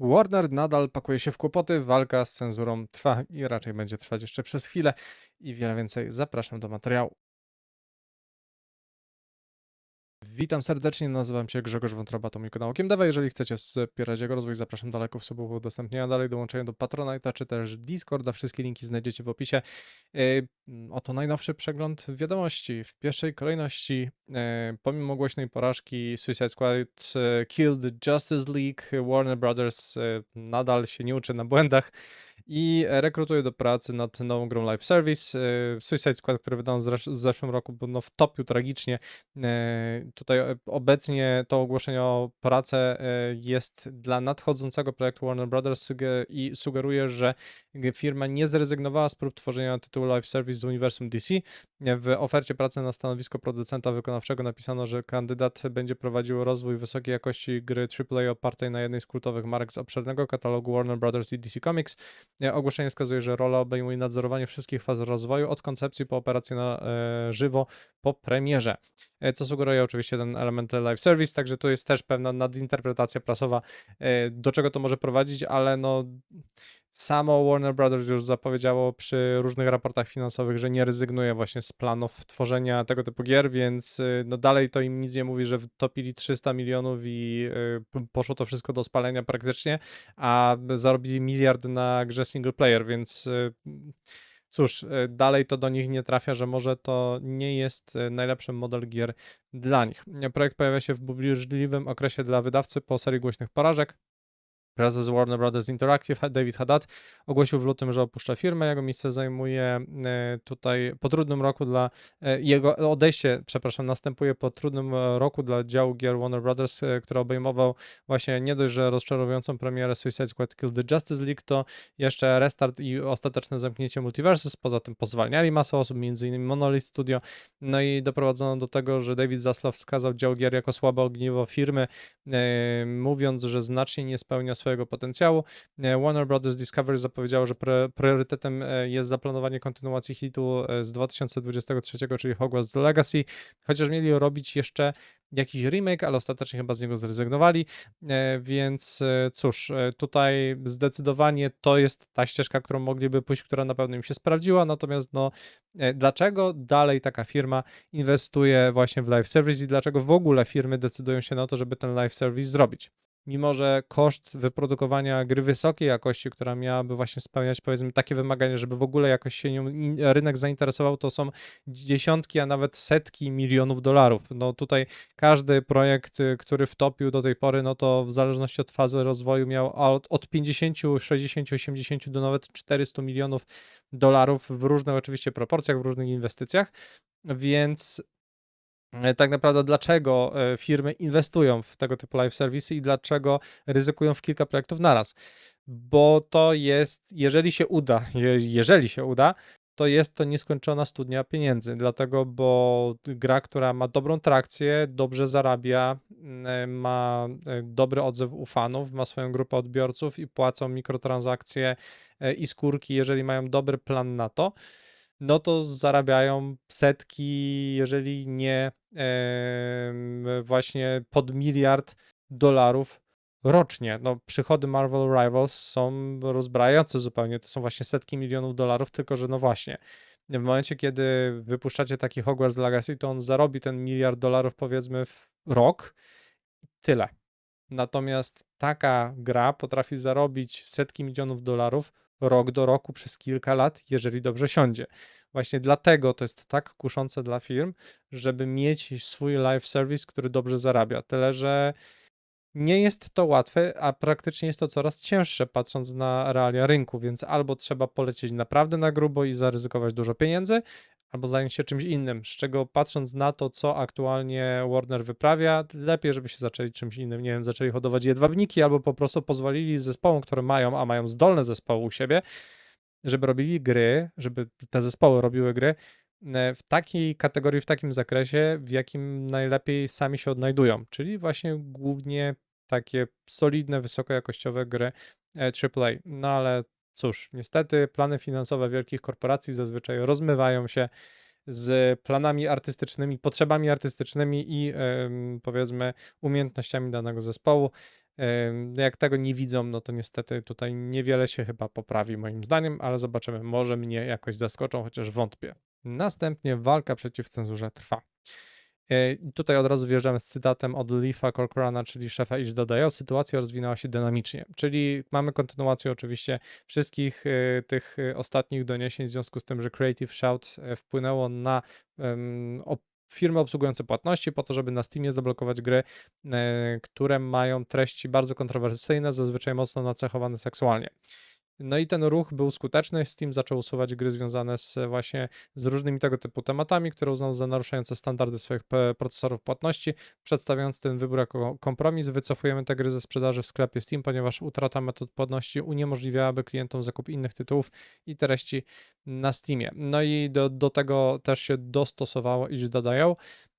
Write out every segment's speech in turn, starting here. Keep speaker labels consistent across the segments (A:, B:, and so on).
A: Warner nadal pakuje się w kłopoty, walka z cenzurą trwa i raczej będzie trwać jeszcze przez chwilę i wiele więcej. Zapraszam do materiału. Witam serdecznie, nazywam się Grzegorz Wątroba, to Okiem Dawa. Jeżeli chcecie wspierać jego rozwój, zapraszam do lajków, subów, udostępnienia dalej, dołączenia do Patronite'a czy też Discorda. Wszystkie linki znajdziecie w opisie. Yy, Oto najnowszy przegląd wiadomości. W pierwszej kolejności, yy, pomimo głośnej porażki Suicide Squad yy, Killed Justice League, Warner Brothers nadal się nie uczy na błędach i rekrutuje do pracy nad nową grą live service. Yy, Suicide Squad, który wydano w zesz- w zeszłym roku, no wtopił tragicznie. Yy, Tutaj e, obecnie to ogłoszenie o pracę e, jest dla nadchodzącego projektu Warner Brothers i sugeruje, że firma nie zrezygnowała z prób tworzenia tytułu live service z uniwersum DC. W ofercie pracy na stanowisko producenta wykonawczego napisano, że kandydat będzie prowadził rozwój wysokiej jakości gry AAA opartej na jednej z kultowych marek z obszernego katalogu Warner Brothers i DC Comics. Ogłoszenie wskazuje, że rola obejmuje nadzorowanie wszystkich faz rozwoju, od koncepcji po operację na e, żywo po premierze, e, co sugeruje oczywiście ten element live service, także tu jest też pewna nadinterpretacja prasowa, e, do czego to może prowadzić, ale no samo Warner Brothers już zapowiedziało przy różnych raportach finansowych, że nie rezygnuje właśnie z planów tworzenia tego typu gier, więc e, no dalej to im nic nie mówi, że wtopili 300 milionów i p- poszło to wszystko do spalenia praktycznie, a zarobili miliard na grze single player, więc e, cóż, dalej to do nich nie trafia, że może to nie jest najlepszy model gier dla nich. Projekt pojawia się w burzliwym okresie dla wydawcy po serii głośnych porażek. Prezes Warner Brothers Interactive, David Haddad, ogłosił w lutym, że opuszcza firmę. Jego miejsce zajmuje e, tutaj po trudnym roku dla e, jego odejście, przepraszam, następuje po trudnym e, roku dla działu gier Warner Brothers, który obejmował właśnie nie dość, że rozczarowującą premierę Suicide Squad Kill the Justice League, to jeszcze restart i ostateczne zamknięcie Multiversus. Poza tym pozwalniali masę osób, m.in. Monolith Studio. No i doprowadzono do tego, że David Zaslav wskazał dział gier jako słabe ogniwo firmy, mówiąc, że znacznie nie spełnia swojego potencjału. E, Warner Brothers Discovery zapowiedziało, że priorytetem e, jest zaplanowanie kontynuacji hitu e, z 2023, czyli Hogwarts Legacy, chociaż mieli robić jeszcze jakiś remake, ale ostatecznie chyba z niego zrezygnowali, więc cóż, tutaj zdecydowanie to jest ta ścieżka, którą mogliby pójść, która na pewno im się sprawdziła, natomiast no, dlaczego dalej taka firma inwestuje właśnie w live service i dlaczego w ogóle firmy decydują się na to, żeby ten live service zrobić? Mimo, że koszt wyprodukowania gry wysokiej jakości, która miałaby właśnie spełniać powiedzmy takie wymagania, żeby w ogóle jakoś się nią rynek zainteresował, to są dziesiątki, a nawet setki milionów dolarów. No tutaj każdy projekt, y, który wtopił do tej pory, no to w zależności od fazy rozwoju miał od, od 50, 60, 80 do nawet 400 milionów dolarów w różnych oczywiście proporcjach, w różnych inwestycjach, więc tak naprawdę dlaczego e, firmy inwestują w tego typu live serwisy i dlaczego ryzykują w kilka projektów naraz. Bo to jest, jeżeli się uda, je- jeżeli się uda, to jest to nieskończona studnia pieniędzy, dlatego, bo gra, która ma dobrą trakcję, dobrze zarabia, mm, ma e, dobry odzew u fanów, ma swoją grupę odbiorców i płacą mikrotransakcje e, i skórki, jeżeli mają dobry plan na to, no to zarabiają setki, jeżeli nie em, właśnie pod miliard dolarów rocznie. No, przychody Marvel Rivals są rozbrajające zupełnie. To są właśnie setki milionów dolarów, tylko że no właśnie, w momencie, kiedy wypuszczacie taki Hogwarts Legacy, to on zarobi ten miliard dolarów powiedzmy w rok i tyle. Natomiast taka gra potrafi zarobić setki milionów dolarów rok do roku przez kilka lat, jeżeli dobrze siądzie. Właśnie dlatego to jest tak kuszące dla firm, żeby mieć swój live service, który dobrze zarabia. Tyle, że nie jest to łatwe, a praktycznie jest to coraz cięższe, patrząc na realia rynku, więc albo trzeba polecieć naprawdę na grubo i zaryzykować dużo pieniędzy, albo zająć się czymś innym. Z czego patrząc na to, co aktualnie Warner wyprawia, lepiej, żeby się zaczęli czymś innym. Nie wiem, zaczęli hodować jedwabniki, albo po prostu pozwolili zespołom, które mają, a mają zdolne zespoły u siebie, żeby robili gry, żeby te zespoły robiły gry e, w takiej kategorii, w takim zakresie, w jakim najlepiej sami się odnajdują, czyli właśnie głównie takie solidne, wysokojakościowe gry e, AAA. No ale cóż, niestety plany finansowe wielkich korporacji zazwyczaj rozmywają się z planami artystycznymi, potrzebami artystycznymi i powiedzmy umiejętnościami danego zespołu. Em, Jak tego nie widzą, no to niestety tutaj niewiele się chyba poprawi moim zdaniem, ale zobaczymy, może mnie jakoś zaskoczą, chociaż wątpię. Następnie walka przeciw cenzurze trwa. E, Tutaj od razu wjeżdżamy z cytatem od Leafa Corcorana, czyli szefa dodają. Sytuacja rozwinęła się dynamicznie, czyli mamy kontynuację oczywiście wszystkich e, tych e, ostatnich doniesień w związku z tym, że Creative Shout wpłynęło na op- firmy obsługujące płatności po to, żeby na Steamie zablokować gry, które mają treści bardzo kontrowersyjne, zazwyczaj mocno nacechowane seksualnie. No i ten ruch był skuteczny. Steam zaczął usuwać gry związane z właśnie z różnymi tego typu tematami, które uznał za naruszające standardy swoich p- procesorów płatności. Przedstawiając ten wybór jako kompromis, wycofujemy te gry ze sprzedaży w sklepie Steam, ponieważ utrata metod płatności uniemożliwiałaby klientom zakup innych tytułów i treści na Steamie. No i do, do tego też się dostosowało iż dodają.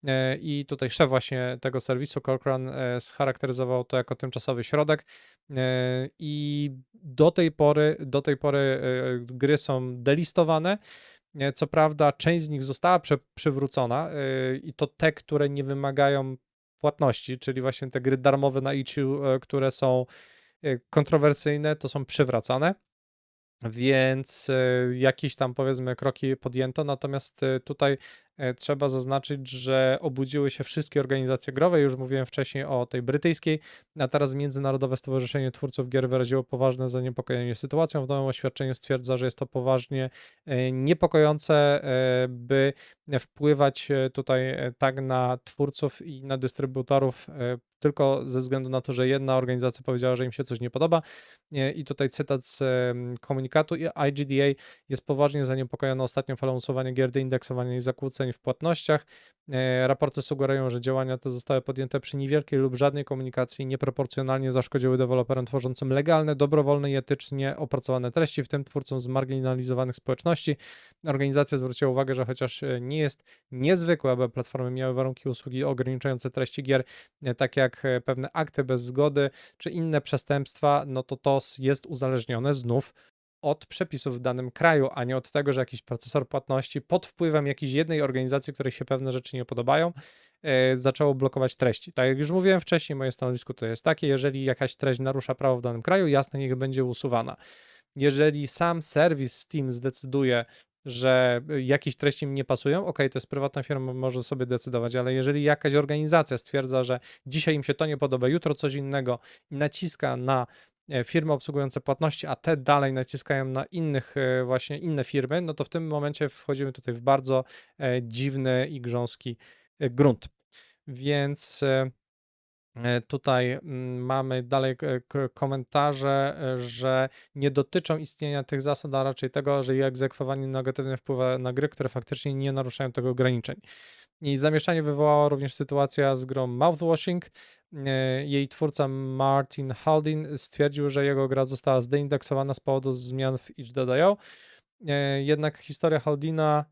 A: E, I tutaj szef właśnie tego serwisu, Corcoran, e, scharakteryzował to jako tymczasowy środek. E, I do tej pory, do tej pory gry są delistowane. Co prawda, część z nich została przywrócona i to te, które nie wymagają płatności, czyli właśnie te gry darmowe na itch.io, które są kontrowersyjne, to są przywracane. Więc jakieś tam powiedzmy kroki podjęto, natomiast tutaj trzeba zaznaczyć, że obudziły się wszystkie organizacje growe. Już mówiłem wcześniej o tej brytyjskiej, a teraz Międzynarodowe Stowarzyszenie Twórców Gier wyraziło poważne zaniepokojenie sytuacją. W nowym oświadczeniu stwierdza, że jest to poważnie e, niepokojące, e, by wpływać e, tutaj e, tak na twórców i na dystrybutorów e, tylko ze względu na to, że jedna organizacja powiedziała, że im się coś nie podoba. E, I tutaj cytat z komunikatu. IGDA jest poważnie zaniepokojona ostatnią falą usuwania gier, deindeksowania i zakłóceń w płatnościach. E, Raporty sugerują, że działania te zostały podjęte przy niewielkiej lub żadnej komunikacji i nieproporcjonalnie zaszkodziły deweloperom tworzącym legalne, dobrowolne i etycznie opracowane treści, w tym twórcom zmarginalizowanych społeczności. Organizacja zwróciła uwagę, że chociaż e, nie jest niezwykłe, aby platformy miały warunki usługi ograniczające treści gier, e, tak jak pewne akty bez zgody czy inne przestępstwa, no to to jest uzależnione znów od przepisów w danym kraju, a nie od tego, że jakiś procesor płatności pod wpływem jakiejś jednej organizacji, której się pewne rzeczy nie podobają, e, zaczęło blokować treści. Tak jak już mówiłem wcześniej, moje stanowisko to jest takie, jeżeli jakaś treść narusza prawo w danym kraju, jasne, niech będzie usuwana. Jeżeli sam serwis Steam zdecyduje, że y, jakieś treści mi nie pasują, ok, to jest prywatna firma, może sobie decydować, ale jeżeli jakaś organizacja stwierdza, że dzisiaj im się to nie podoba, jutro coś innego i naciska na e, firmy obsługujące płatności, a te dalej naciskają na innych, e, właśnie inne firmy, no to w tym momencie wchodzimy tutaj w bardzo e, dziwny i grząski e, grunt. Więc e, e, tutaj mm, mamy dalej komentarze, e, że nie dotyczą istnienia tych zasad, a raczej tego, że ich egzekwowanie negatywnie wpływa na gry, które faktycznie nie naruszają tego ograniczeń. I zamieszanie wywołała również sytuacja z grą Mouthwashing. E, Jej twórca Martin Haldin stwierdził, że jego gra została zdeindeksowana z powodu zmian w itch.io. E, Jednak historia Haldina,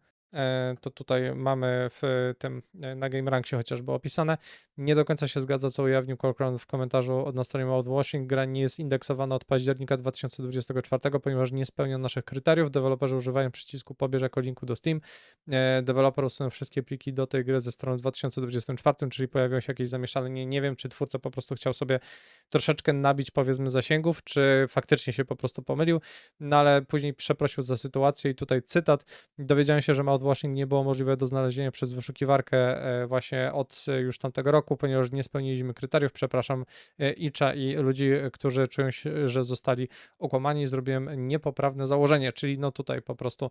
A: to tutaj mamy w tym e, na GameRanksie chociażby opisane, nie do końca się zgadza, co ujawnił Corcoran w komentarzu od na stronie Mouthwashing. Gra nie jest indeksowana od października 2024, ponieważ nie spełnia naszych kryteriów. Deweloperzy używają przycisku pobierz jako linku do Steam. E, Deweloper usunął wszystkie pliki do tej gry ze strony w 2024, czyli pojawiło się jakieś zamieszanie. Nie, wiem, czy twórca po prostu chciał sobie troszeczkę nabić, powiedzmy, zasięgów, czy faktycznie się po prostu pomylił, no ale później przeprosił za sytuację i tutaj cytat. Dowiedziałem się, że mouthwashing nie było możliwe do znalezienia przez wyszukiwarkę e, właśnie od e, już tamtego roku, ponieważ nie spełniliśmy kryteriów. Przepraszam e, Icza i ludzi, którzy czują się, że zostali okłamani. Zrobiłem niepoprawne założenie, czyli no tutaj po prostu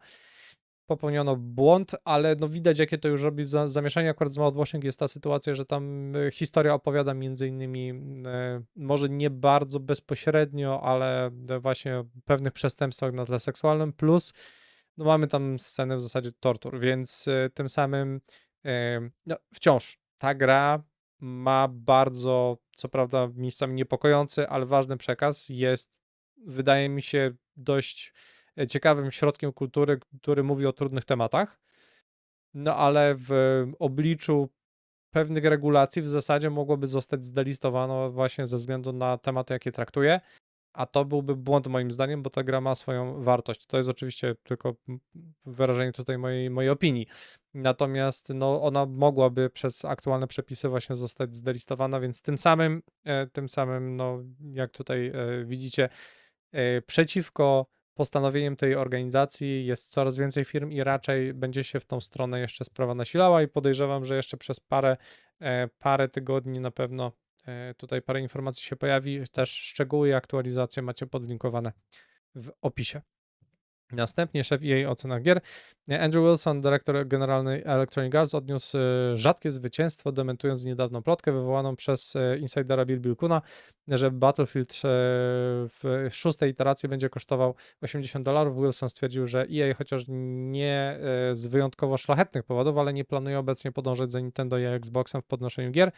A: popełniono błąd, ale no widać, jakie to już robi za, zamieszanie. Akurat z Mouthwashing jest ta sytuacja, że tam historia opowiada między innymi może nie bardzo bezpośrednio, ale właśnie pewnych przestępstwach na tle seksualnym, plus no mamy tam scenę w zasadzie tortur, więc e, tym samym e, no, wciąż ta gra ma bardzo, co prawda miejscami niepokojący, ale ważny przekaz. Jest, wydaje mi się, dość e, ciekawym środkiem kultury, który mówi o trudnych tematach. No ale w obliczu pewnych regulacji w zasadzie mogłoby zostać zdelistowane właśnie ze względu na tematy, jakie traktuje. A to byłby błąd moim zdaniem, bo ta gra ma swoją wartość. To jest oczywiście tylko wyrażenie tutaj mojej, mojej opinii. Natomiast no, ona mogłaby przez aktualne przepisy właśnie zostać zdelistowana, więc tym samym, e, tym samym, no, jak tutaj e, widzicie, e, przeciwko postanowieniem tej organizacji jest coraz więcej firm i raczej będzie się w tą stronę jeszcze sprawa nasilała i podejrzewam, że jeszcze przez parę, parę tygodni na pewno tutaj parę informacji się pojawi. Też szczegóły i aktualizacje macie podlinkowane w opisie. Następnie szef EA ocena gier. Andrew Wilson, dyrektor generalny Electronic Arts, odniósł e, rzadkie zwycięstwo, dementując niedawno plotkę wywołaną przez e, insidera Bill Bilkuna, że Battlefield e, w szóstej iteracji będzie kosztował 80 dolarów. Wilson stwierdził, że EA chociaż nie z wyjątkowo szlachetnych powodów, ale nie planuje obecnie podążać za Nintendo i Xboxem w podnoszeniu gier,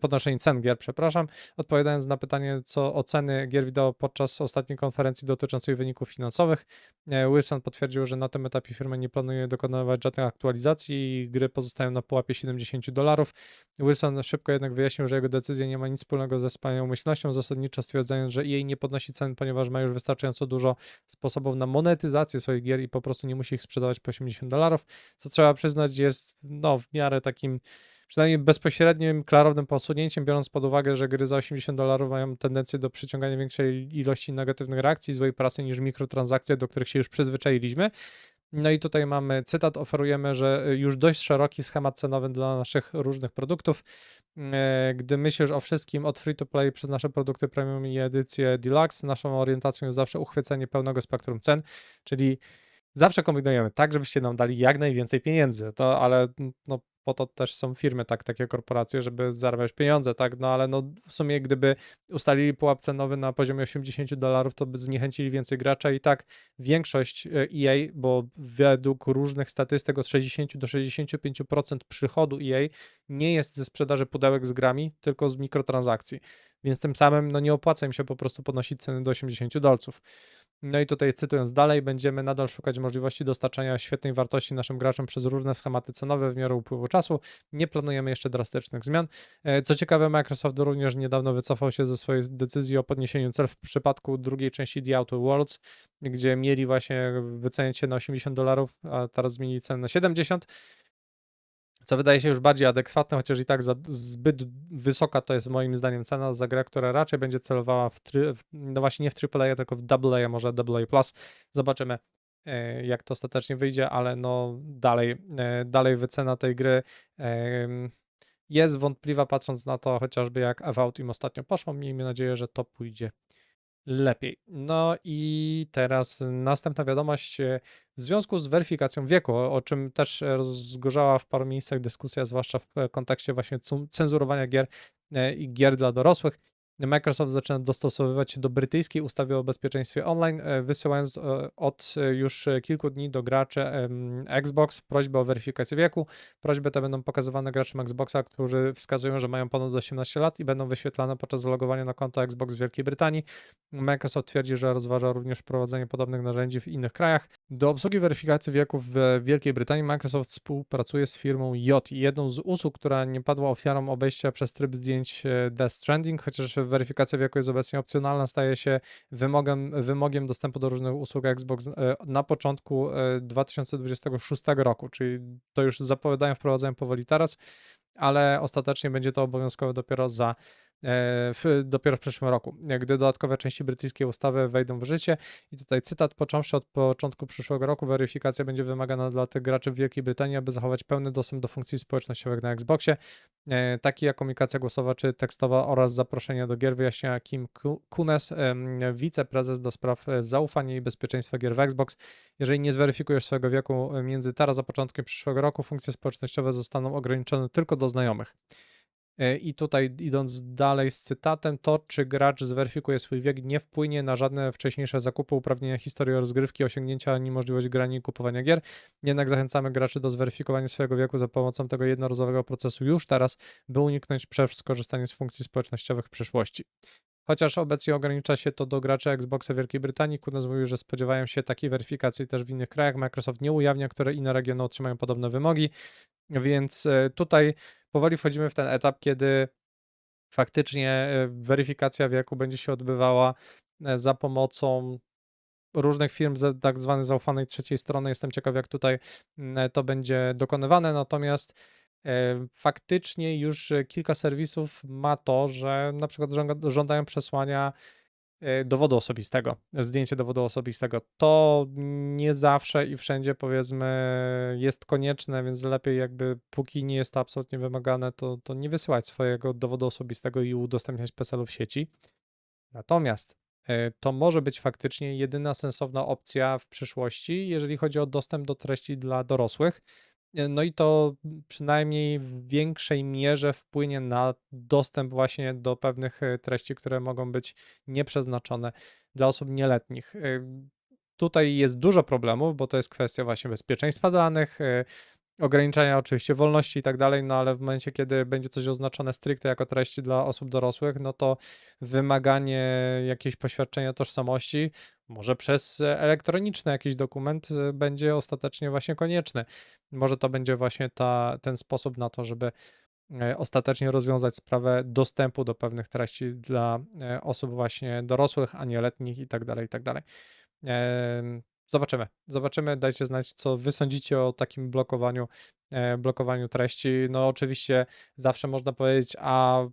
A: podnoszeniu cen gier, przepraszam. Odpowiadając na pytanie, co oceny gier wideo podczas ostatniej konferencji dotyczącej wyników finansowych, Wilson potwierdził, że na tym etapie firma nie planuje dokonywać żadnych aktualizacji i gry pozostają na pułapie 70 dolarów. Wilson szybko jednak wyjaśnił, że jego decyzja nie ma nic wspólnego ze wspaniałomyślnością, zasadniczo stwierdzając, że jej nie podnosi cen, ponieważ ma już wystarczająco dużo sposobów na monetyzację swoich gier i po prostu nie musi ich sprzedawać po 80 dolarów, co trzeba przyznać jest no, w miarę takim przynajmniej bezpośrednim, klarownym posunięciem, biorąc pod uwagę, że gry za 80 dolarów mają tendencję do przyciągania większej ilości negatywnych reakcji, złej prasy niż mikrotransakcje, do których się już przyzwyczailiśmy. No i tutaj mamy cytat, oferujemy, że już dość szeroki schemat cenowy dla naszych różnych produktów. E, Gdy myślisz o wszystkim od free to play przez nasze produkty premium i edycję deluxe, naszą orientacją jest zawsze uchwycenie pełnego spektrum cen, czyli zawsze kombinujemy tak, żebyście nam dali jak najwięcej pieniędzy, to ale no po to też są firmy, tak, takie korporacje, żeby zarabiać pieniądze, tak, no ale no w sumie gdyby ustalili pułap cenowy na poziomie 80 dolarów, to by zniechęcili więcej gracza i tak większość e, EA, bo według różnych statystyk od 60 do 65% przychodu EA nie jest ze sprzedaży pudełek z grami, tylko z mikrotransakcji, więc tym samym no nie opłaca im się po prostu podnosić ceny do 80 dolców. No i tutaj cytując dalej, będziemy nadal szukać możliwości dostarczania świetnej wartości naszym graczom przez różne schematy cenowe w miarę upływu czasu. Nie planujemy jeszcze drastycznych zmian. E, Co ciekawe, Microsoft również niedawno wycofał się ze swojej decyzji o podniesieniu cel w przypadku drugiej części The Outer Worlds, gdzie mieli właśnie wyceniać się na 80 dolarów, a teraz zmienili cenę na 70 co wydaje się już bardziej adekwatne, chociaż i tak za zbyt wysoka to jest moim zdaniem cena za grę, która raczej będzie celowała w, try, w no właśnie nie w AAA, tylko w AA, może AA+. Zobaczymy e, jak to ostatecznie wyjdzie, ale no dalej, e, dalej wycena tej gry jest wątpliwa patrząc na to chociażby jak Avowed im ostatnio poszło. Miejmy nadzieję, że to pójdzie lepiej. No i teraz następna wiadomość e, w związku z weryfikacją wieku, o, czym też rozgorzała w paru miejscach dyskusja, zwłaszcza w e, kontekście właśnie cenzurowania gier e, i gier dla dorosłych. Microsoft zaczyna dostosowywać się do brytyjskiej ustawy o bezpieczeństwie online, e, wysyłając e, od e, już kilku dni do graczy Xbox prośbę o weryfikację wieku. Prośby te będą pokazywane graczom Xboxa, którzy wskazują, że mają ponad 18 lat i będą wyświetlane podczas zalogowania na konto Xbox w Wielkiej Brytanii. Microsoft twierdzi, że rozważa również wprowadzenie podobnych narzędzi w innych krajach. Do obsługi weryfikacji wieku w Wielkiej Brytanii Microsoft współpracuje z firmą Yoti, jedną z usług, która nie padła ofiarą obejścia przez tryb zdjęć Death Stranding, chociaż weryfikacja wieku jest obecnie opcjonalna, staje się wymogiem, wymogiem dostępu do różnych usług Xbox e, na początku e, 2026 roku, czyli to już zapowiadają, wprowadzają powoli teraz, ale ostatecznie będzie to obowiązkowe dopiero za e, w, dopiero w przyszłym roku, gdy dodatkowe części brytyjskiej ustawy wejdą w życie. I tutaj cytat, począwszy od początku przyszłego roku, weryfikacja będzie wymagana dla tych graczy w Wielkiej Brytanii, aby zachować pełny dostęp do funkcji społecznościowych na Xboxie, e, jak komunikacja głosowa czy tekstowa oraz zaproszenia do gier, wyjaśnia Kim Ku- Kunes, em, wiceprezes do spraw e, zaufania i bezpieczeństwa gier w Xbox. Jeżeli nie zweryfikujesz swojego wieku e, między teraz a początkiem przyszłego roku, funkcje społecznościowe zostaną ograniczone tylko do znajomych. E, I tutaj idąc dalej z cytatem, to czy gracz zweryfikuje swój wiek nie wpłynie na żadne wcześniejsze zakupy, uprawnienia historii rozgrywki, osiągnięcia ani możliwość grania i kupowania gier. Jednak zachęcamy graczy do zweryfikowania swojego wieku za pomocą tego jednorazowego procesu już teraz, by uniknąć przerw korzystaniem z funkcji społecznościowych w przyszłości. Chociaż obecnie ogranicza się to do graczy Xboxa Wielkiej Brytanii, Kunes mówił, że spodziewają się takiej weryfikacji też w innych krajach. Microsoft nie ujawnia, które inne regiony otrzymają podobne wymogi, więc e, tutaj powoli wchodzimy w ten etap, kiedy faktycznie e, weryfikacja wieku będzie się odbywała e, za pomocą różnych firm z tak zwanej zaufanej trzeciej strony. Jestem ciekaw, jak tutaj to będzie dokonywane. Natomiast faktycznie już kilka serwisów ma to, że na przykład żądają przesłania dowodu osobistego, zdjęcie dowodu osobistego. To nie zawsze i wszędzie powiedzmy jest konieczne, więc lepiej jakby póki nie jest to absolutnie wymagane, to, to nie wysyłać swojego dowodu osobistego i udostępniać PESEL-u w sieci. Natomiast e, to może być faktycznie jedyna sensowna opcja w przyszłości, jeżeli chodzi o dostęp do treści dla dorosłych. E, No i to przynajmniej w większej mierze wpłynie na dostęp właśnie do pewnych e, treści, które mogą być nieprzeznaczone dla osób nieletnich. E, Tutaj jest dużo problemów, bo to jest kwestia właśnie bezpieczeństwa danych, ograniczania oczywiście wolności i tak dalej, no ale w momencie, kiedy będzie coś oznaczone stricte jako treści dla osób dorosłych, no to wymaganie jakiegoś poświadczenia tożsamości, może przez elektroniczny jakiś dokument, e, będzie ostatecznie właśnie konieczny. Może to będzie właśnie ta, ten sposób na to, żeby e, ostatecznie rozwiązać sprawę dostępu do pewnych treści dla e, osób właśnie dorosłych, a nie letnich i tak dalej, i tak dalej. Zobaczymy. Zobaczymy. Dajcie znać, co wy sądzicie o takim blokowaniu, e, blokowaniu treści. No, oczywiście zawsze można powiedzieć, a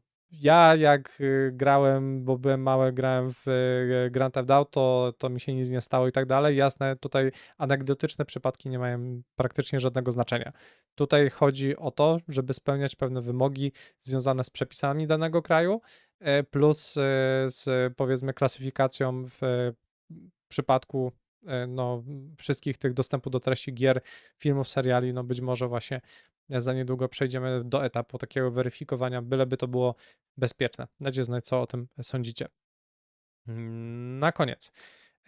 A: ja jak y, grałem, bo byłem mały, grałem w y, Grand Theft Auto, to mi się nic nie stało i tak dalej. Jasne, tutaj anegdotyczne przypadki nie mają praktycznie żadnego znaczenia. Tutaj chodzi o to, żeby spełniać pewne wymogi związane z przepisami danego kraju, e, plus e, z powiedzmy klasyfikacją w e, przypadku e, no, wszystkich tych dostępu do treści gier, filmów, seriali, no być może właśnie za niedługo przejdziemy do etapu takiego weryfikowania, byleby to było bezpieczne. Dajcie znać, co o tym sądzicie. Mm, Na koniec.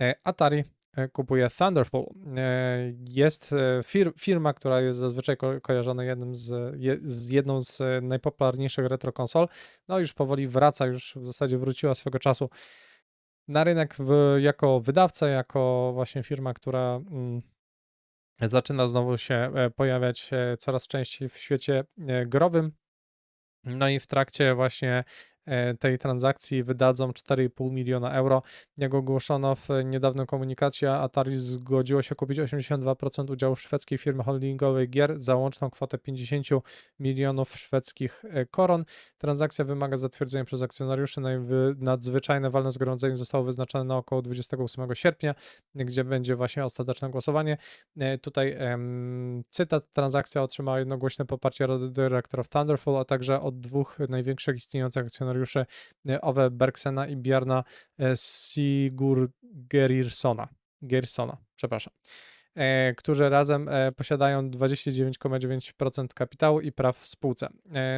A: e, Atari e, kupuje Thunderful. E, Jest e, fir firma, która jest zazwyczaj ko kojarzona jednym z, je z jedną z e, najpopularniejszych retro konsol. No już powoli wraca, już w zasadzie wróciła swego czasu na rynek w, jako wydawca, jako właśnie firma, która mm, zaczyna znowu się e, pojawiać coraz częściej w świecie e, growym. No i w trakcie właśnie tej transakcji wydadzą 4,5 miliona euro. Jak ogłoszono w niedawnym komunikacie, Atari zgodziło się kupić 82% udziału szwedzkiej firmy holdingowej gier za łączną kwotę 50 milionów szwedzkich e, koron. Transakcja wymaga zatwierdzenia przez akcjonariuszy. Nadzwyczajne walne zgromadzenie zostało wyznaczone na około 28 sierpnia, gdzie będzie właśnie ostateczne głosowanie. E, Tutaj em, cytat, transakcja otrzymała jednogłośne poparcie Rady Dyrektorów Thunderful, a także od dwóch największych istniejących akcjonariuszy e, Ove Bergsena i Bjarna e, Sigurgeirsona, Geirsona, przepraszam, e, którzy razem posiadają 29,9% kapitału i praw w spółce.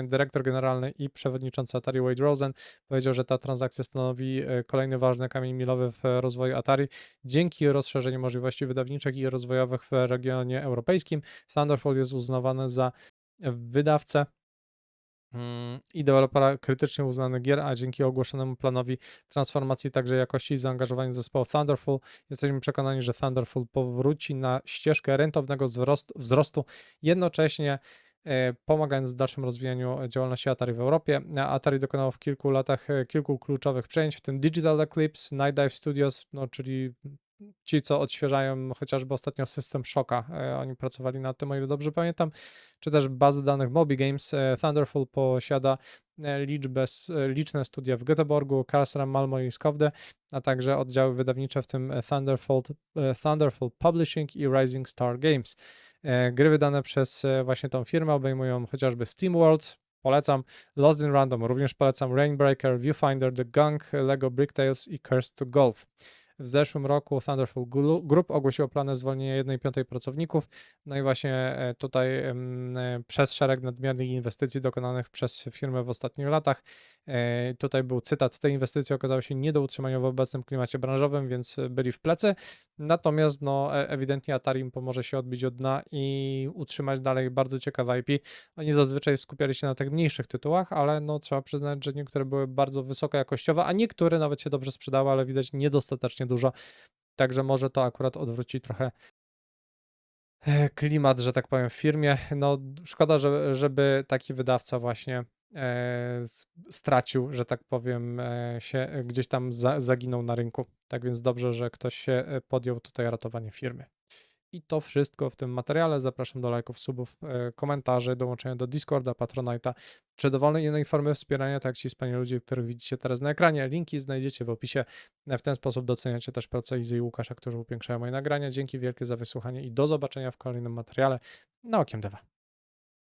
A: Dyrektor generalny i przewodniczący Atari Wade Rosen powiedział, że ta transakcja stanowi kolejny ważny kamień milowy w rozwoju Atari. Dzięki rozszerzeniu możliwości wydawniczych i rozwojowych w regionie europejskim, Thunderful jest uznawany za wydawcę i dewelopera krytycznie uznanych gier, a dzięki ogłoszonemu planowi transformacji także jakości i zaangażowaniu zespołu Thunderful jesteśmy przekonani, że Thunderful powróci na ścieżkę rentownego wzrostu, wzrostu jednocześnie e, pomagając w dalszym rozwijaniu działalności Atari w Europie. Atari dokonało w kilku latach e, kilku kluczowych przejęć, w tym Digital Eclipse, Night Dive Studios, no, czyli ci, co odświeżają chociażby ostatnio System Shocka. E, Oni pracowali nad tym, o ile dobrze pamiętam, czy też bazy danych Moby Games. E, Thunderful posiada e, liczbę, liczne studia w Göteborgu, Karlsruhe, Malmo i Skövde, a także oddziały wydawnicze, w tym Thunderful, Thunderful Publishing i Rising Star Games. Gry wydane przez właśnie tą firmę obejmują chociażby SteamWorld, polecam, Lost in Random, również polecam Rainbreaker, Viewfinder, The Gang, Lego Brick Tales i Curse to Golf. W zeszłym roku Thunderful Group ogłosiło plany zwolnienia 1 piątej pracowników. No i właśnie e, tutaj e, przez szereg nadmiernych inwestycji dokonanych przez firmę w ostatnich latach. e, Tutaj był cytat, te inwestycje okazały się nie do utrzymania w obecnym klimacie branżowym, więc byli w plecy. Natomiast no, ewidentnie Atari im pomoże się odbić od dna i utrzymać dalej bardzo ciekawe IP. Oni zazwyczaj skupiali się na tych mniejszych tytułach, ale no, trzeba przyznać, że niektóre były bardzo wysokojakościowe, a niektóre nawet się dobrze sprzedały, ale widać niedostatecznie dużo. Także może to akurat odwróci trochę e, klimat, że tak powiem, w firmie. No, szkoda, że, żeby taki wydawca właśnie e, stracił, że tak powiem, e, się e, gdzieś tam za, zaginął na rynku. Tak więc dobrze, że ktoś się e, podjął tutaj ratowanie firmy. I to wszystko w tym materiale. Zapraszam do lajków, subów, e, komentarzy, dołączenia do Discorda, Patronite'a, czy dowolnej innej formy wspierania, tak jak ci wspaniali ludzie, których widzicie teraz na ekranie. Linki znajdziecie w opisie. W ten sposób doceniacie też pracę Izy i Łukasza, którzy upiększają moje nagrania. Dzięki wielkie za wysłuchanie i do zobaczenia w kolejnym materiale na Okiem Dewa.